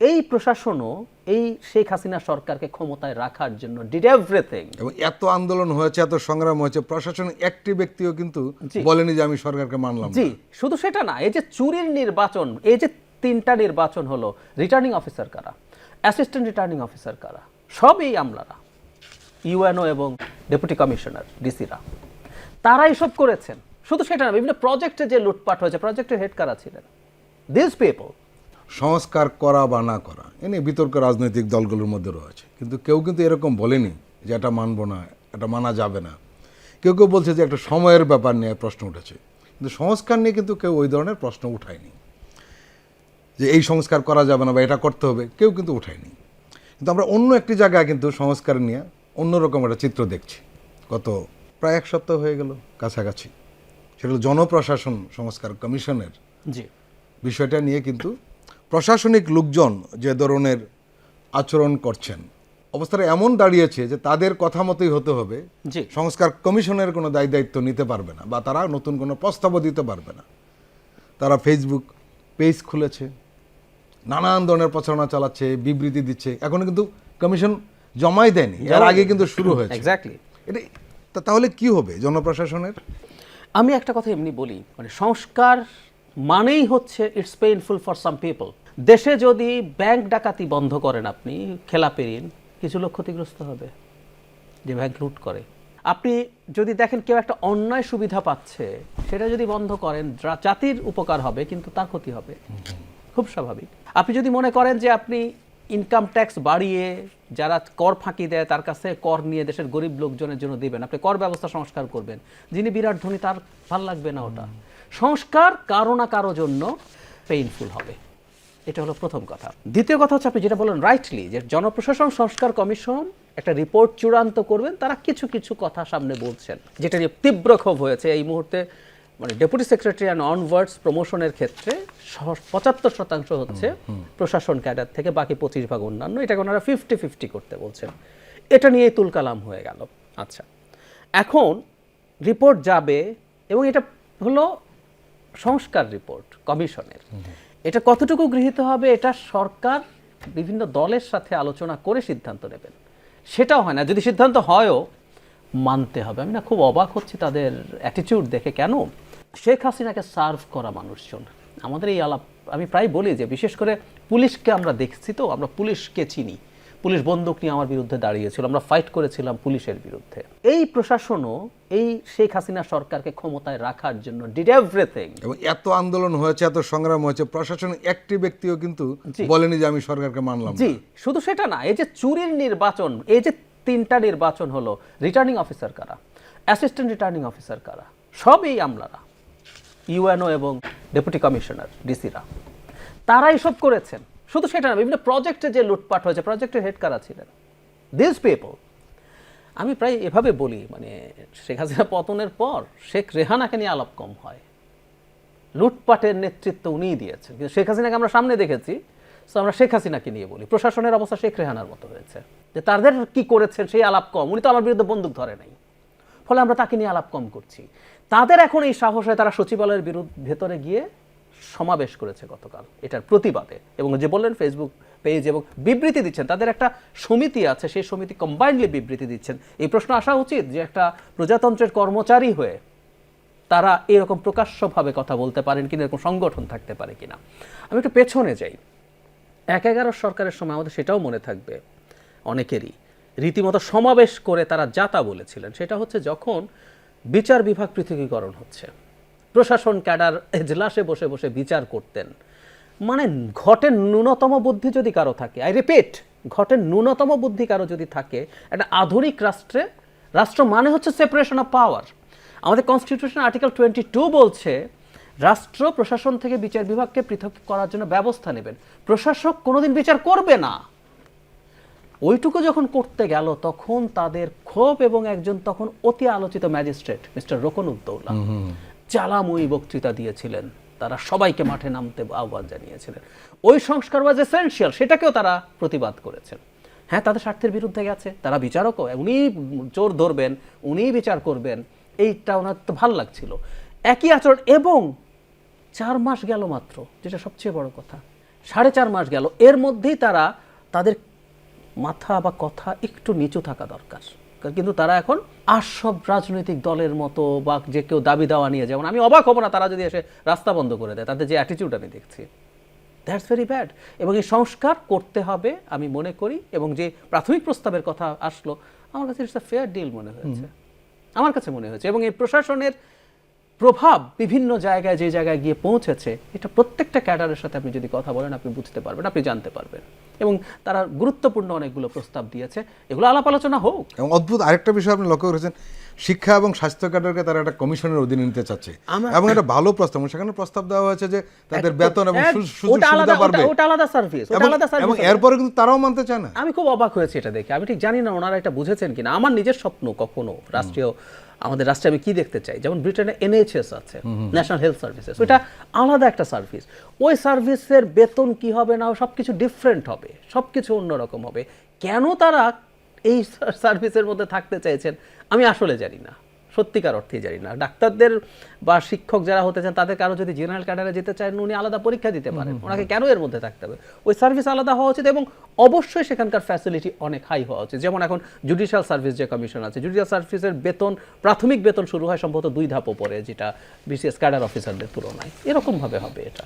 এই প্রশাসনও এই শেখ হাসিনা সরকারকে ক্ষমতায় রাখার জন্য ডিড এভরিথিং এবং এত আন্দোলন হয়েছে এত সংগ্রাম হয়েছে প্রশাসন একটি ব্যক্তিও কিন্তু। বলেনি যে আমি সরকারকে মানলাম জি শুধু সেটা না এই যে চুরির নির্বাচন এই যে তিনটা নির্বাচন হলো রিটার্নিং অফিসার কারা? অ্যাসিস্ট্যান্ট রিটার্নিং অফিসার কারা? সবই আমলারা ইউএনও এবং ডেপুটি কমিশনার ডিসিরা তারা এসব করেছেন। শুধু সেটা না বিভিন্ন প্রজেক্টে যে লুটপাট হয়েছে প্রজেক্টের হেড কারা ছিলেন? দিস পিপল সংস্কার করা বা না করা এ নিয়ে বিতর্ক রাজনৈতিক দলগুলোর মধ্যে রয়েছে। কিন্তু কেউ কিন্তু এরকম বলেনি যে এটা মানবো না এটা মানা যাবে না। কেউ কেউ বলছে যে একটা সময়ের ব্যাপার নিয়ে প্রশ্ন উঠেছে। কিন্তু সংস্কার নিয়ে কিন্তু কেউ ওই ধরনের প্রশ্ন উঠায়নি। যে এই সংস্কার করা যাবে না বা এটা করতে হবে কেউ কিন্তু উঠায়নি। কিন্তু আমরা অন্য একটি জায়গায় কিন্তু সংস্কার নিয়ে অন্যরকম একটা চিত্র দেখছি। গত প্রায় এক সপ্তাহ হয়ে গেল কাছাকাছি। সেটা জনপ্রশাসন সংস্কার কমিশনের জি। বিষয়টা নিয়ে কিন্তু প্রশাসনিক লোকজন যে ধরনের আচরণ করছেন অবস্থাটা এমন দাঁড়িয়েছে যে তাদের কথা মতোই হতে হবে। সংস্কার কমিশনের কোনো দায় দায়িত্ব নিতে পারবে না বা তারা নতুন কোনো প্রস্তাবও দিতে পারবে না। তারা ফেসবুক পেজ খুলেছে নানান ধরনের প্রচারণা চালাচ্ছে বিবৃতি দিচ্ছে। এখনও কিন্তু কমিশন জমাই দেয়নি এর আগে কিন্তু শুরু হয়েছে। এক্স্যাক্টলি এটা তাহলে কি হবে জনপ্রশাসনের? আমি একটা কথা এমনি বলি মানে সংস্কার মানেই হচ্ছে it's painful for some people দেশে যদি ব্যাংক ডাকাতি বন্ধ করেন আপনি খেলাপি ঋণ কিছু লোক ক্ষতিগ্রস্ত হবে, যে ব্যাংক লুট করে। আপনি যদি দেখেন কেউ একটা অন্যায় সুবিধা পাচ্ছে, সেটা যদি বন্ধ করেন জাতির উপকার হবে, কিন্তু তার ক্ষতি হবে। খুব স্বাভাবিক। আপনি যদি মনে করেন যে আপনি ইনকাম ট্যাক্স বাড়িয়ে যারা কর ফাঁকি দেয়, তার কাছে কর নিয়ে দেশের গরিব লোকজনের জন্য দিবেন, আপনি কর ব্যবস্থা সংস্কার করবেন, যিনি বিরাট ধনী, তার ভালো লাগবে না ওটা। সংস্কার কারও না কারও জন্য পেইনফুল হবে। এটা হলো প্রথম কথা। দ্বিতীয় কথা হচ্ছে আপনি যেটা বলেন রাইটলি যে জনপ্রশাসন সংস্কার কমিশন একটা রিপোর্ট চূড়ান্ত করবেন তারা কিছু কিছু কথা সামনে বলছেন। যেটা নিয়ে তীব্র ক্ষোভ হয়েছে এই মুহূর্তে মানে ডেপুটি সেক্রেটারি অ্যান্ড অনওয়ার্ডস প্রমোশনের ক্ষেত্রে পঁচাত্তর শতাংশ হচ্ছে প্রশাসন ক্যাডার থেকে বাকি পঁচিশ ভাগ অন্যান্য। এটাকে ওনারা ফিফটি ফিফটি করতে বলছেন। এটা নিয়ে তুলকালাম হয়ে গেল। আচ্ছা এখন রিপোর্ট যাবে এবং এটা হলো সংস্কার রিপোর্ট, কমিশনের। এটা কতটুকু গৃহীত হবে, এটা সরকার বিভিন্ন দলের সাথে আলোচনা করে সিদ্ধান্ত নেবেন। সেটাও হয় না। যদি সিদ্ধান্ত হয়ও, মানতে হবে। আমি না খুব অবাক হচ্ছি তাদের অ্যাটিটিউড দেখে। কেন? শেখ হাসিনাকে সার্ভ করা মানুষজন। আমাদের এই আলাপ, আমি প্রায় বলি যে, বিশেষ করে পুলিশকে আমরা দেখছি তো, আমরা পুলিশকে চিনি। পুলিশ বন্দুক নিয়ে আমার বিরুদ্ধে দাঁড়িয়েছিল। আমরা ফাইট করেছিলাম পুলিশের বিরুদ্ধে। এই প্রশাসনও এই শেখ হাসিনা সরকারকে ক্ষমতায় রাখার জন্য ডিড এভরিথিং এবং এত আন্দোলন হয়েছে এত সংগ্রাম হয়েছে প্রশাসন একটি ব্যক্তিও কিন্তু বলেনি যে আমি সরকারকে মানলাম জি শুধু সেটা না এই যে চুরির নির্বাচন এই যে তিনটা নির্বাচন হলো রিটার্নিং অফিসার কারা? অ্যাসিস্ট্যান্ট রিটার্নিং অফিসার কারা? সবই আমলারা। ইউএনও এবং ডেপুটি কমিশনার ডিসিরা তারা এসব করেছেন। শুধু সেটা না, বিভিন্ন প্রজেক্টে যে লুটপাট হয়েছে প্রজেক্টের হেড কারা ছিলেন? দিস পিপল আমি প্রায় এভাবে বলি মানে শেখ হাসিনা পতনের পর শেখ রেহানাকে নিয়ে আলাপ কম হয়। লুটপাটের নেতৃত্ব উনিই দিয়েছেন। কিন্তু শেখ হাসিনাকে আমরা সামনে দেখেছি তো আমরা শেখ হাসিনাকে নিয়ে বলি। প্রশাসনের অবস্থা শেখ রেহানার মতো হয়েছে। যে তাদের কি করেছেন, সেই আলাপ কম। উনি তো আমার বিরুদ্ধে বন্দুক ধরে নাই। ফলে আমরা তাকে নিয়ে আলাপ কম করছি। তাদের এখন এই সাহস হয় তারা সচিবালয়ের বিরুদ্ধে ভেতরে গিয়ে সমাবেশ করেছে গতকাল, এটার প্রতিবাদে। এবং যে বললেন ফেসবুক পেজ এবং বিবৃতি দিচ্ছেন, তাদের একটা সমিতি আছে, সেই সমিতি কম্বাইন্ডলি বিবৃতি দিচ্ছেন। এই প্রশ্ন আসা উচিত যে একটা প্রজাতন্ত্রের কর্মচারী হয়ে তারা এরকম প্রকাশ্যভাবে কথা বলতে পারেন কিনা, এরকম সংগঠন থাকতে পারে কিনা। আমি একটু পেছনে যাই। এক এগারো সরকারের সময় আমাদের সেটাও মনে থাকবে অনেকেরই। রীতিমতো সমাবেশ করে তারা যাতা বলেছিলেন। সেটা হচ্ছে যখন বিচার বিভাগ পৃথকীকরণ হচ্ছে। প্রশাসন ক্যাডার এজলাসে বসে বসে বিচার করতেন। মানে ঘটের ন্যূনতম বুদ্ধি যদি কারও থাকে, আই রিপিট, ঘটের ন্যূনতম বুদ্ধি কারও যদি থাকে, একটা আধুনিক রাষ্ট্রে, রাষ্ট্র মানে হচ্ছে সেপারেশন অফ পাওয়ার আমাদের কনস্টিটিউশন আর্টিকেল টোয়েন্টি টু বলছে, রাষ্ট্র প্রশাসন থেকে বিচার বিভাগকে পৃথক করার জন্য ব্যবস্থা নেবেন। প্রশাসক কোনোদিন বিচার করবে না। ওইটুকু যখন করতে গেল, তখন তাদের ক্ষোভ এবং একজন তখন অতি আলোচিত ম্যাজিস্ট্রেট মিস্টার রোকনউদ্দৌলা জ্বালাময়ী বক্তৃতা দিয়েছিলেন। তারা সবাইকে মাঠে নামতে আহ্বান জানিয়েছিলেন। ওই সংস্কার ওয়াজ এসেন্সিয়াল সেটাকেও তারা প্রতিবাদ করেছেন। হ্যাঁ তাদের স্বার্থের বিরুদ্ধে গেছে তারা বিচারকও, উনি জোর ধরবেন, উনি বিচার করবেন, এইটা ওনার তো ভালো লাগছিল। একই আচরণ, এবং চার মাস গেল মাত্র, যেটা সবচেয়ে বড় কথা। সাড়ে চার মাস গেল, এর মধ্যেই তারা, তাদের মাথা বা কথা একটু নিচু থাকা দরকার। কিন্তু তারা এখন আর সব রাজনৈতিক দলের মতো বা যে কেউ দাবি দাওয়া নিয়ে যেমন আমি অবাক হব না তারা যদি এসে রাস্তা বন্ধ করে দেয় তাদের যে অ্যাটিটিউড আমি দেখছি। দ্যাটস ভেরি ব্যাড এবং এই সংস্কার করতে হবে আমি মনে করি এবং যে প্রাথমিক প্রস্তাবের কথা আসলো আমার কাছে ইটস ফেয়ার ডিল মনে হয়েছে। আমার কাছে মনে হয়েছে। এবং এই প্রশাসনের প্রভাব বিভিন্ন জায়গায় যে জায়গায় গিয়ে পৌঁছেছে, এটা প্রত্যেকটা ক্যাডারের সাথে আপনি যদি কথা বলেন, আপনি বুঝতে পারবেন, আপনি জানতে পারবেন। এবং তারা গুরুত্বপূর্ণ অনেকগুলো প্রস্তাব দিয়েছে। এগুলো আলাপ আলোচনা হোক। এবং অদ্ভুত আরেকটা বিষয় আপনি লক্ষ্য করেছেন শিক্ষা এবং স্বাস্থ্য ক্যাডারকে তারা একটা কমিশনের অধীনে নিতে চাচ্ছে। এবং এটা ভালো প্রস্তাব সেখানে প্রস্তাব দেওয়া হয়েছে যে তাদের বেতন এবং সুযোগ সুবিধা বাড়বে। ওটা- আলাদা সার্ভিস ওটা আলাদা এবং এরপরে কিন্তু তারাও মানতে চায় না। আমি খুব অবাক হয়েছি এটা দেখে। আমি ঠিক জানি না ওনারা এটা বুঝেছেন কিনা। আমার নিজের স্বপ্ন কখনো রাষ্ট্রীয় আমাদের রাষ্ট্রে আমি কি দেখতে চাই? যেমন ব্রিটেনে এনএইচএস আছে ন্যাশনাল হেলথ সার্ভিসেস। ওটা আলাদা একটা সার্ভিস। ওই সার্ভিসের বেতন কি হবে না সব কিছু ডিফারেন্ট হবে সব কিছু অন্যরকম হবে। কেন তারা এই সার্ভিসের মধ্যে থাকতে চাইছেন আমি আসলে জানি না। সত্যিকার অর্থেই জানি না। ডাক্তারদের বা শিক্ষক যারা হতে চান তাদের কারও যদি জেনারেল ক্যাডারে যেতে চান উনি আলাদা পরীক্ষা দিতে পারেন। ওনাকে কেন এর মধ্যে থাকতে হবে? ওই সার্ভিস আলাদা হওয়া উচিত এবং অবশ্যই সেখানকার ফ্যাসিলিটি অনেক হাই হওয়া উচিত। যেমন এখন জুডিশিয়াল সার্ভিস যে কমিশন আছে জুডিশিয়াল সার্ভিসের বেতন প্রাথমিক বেতন শুরু হয় সম্ভবত দুই ধাপ পরে যেটা বিসিএস ক্যাডার অফিসারদের তুলনায়। এরকমভাবে হবে এটা।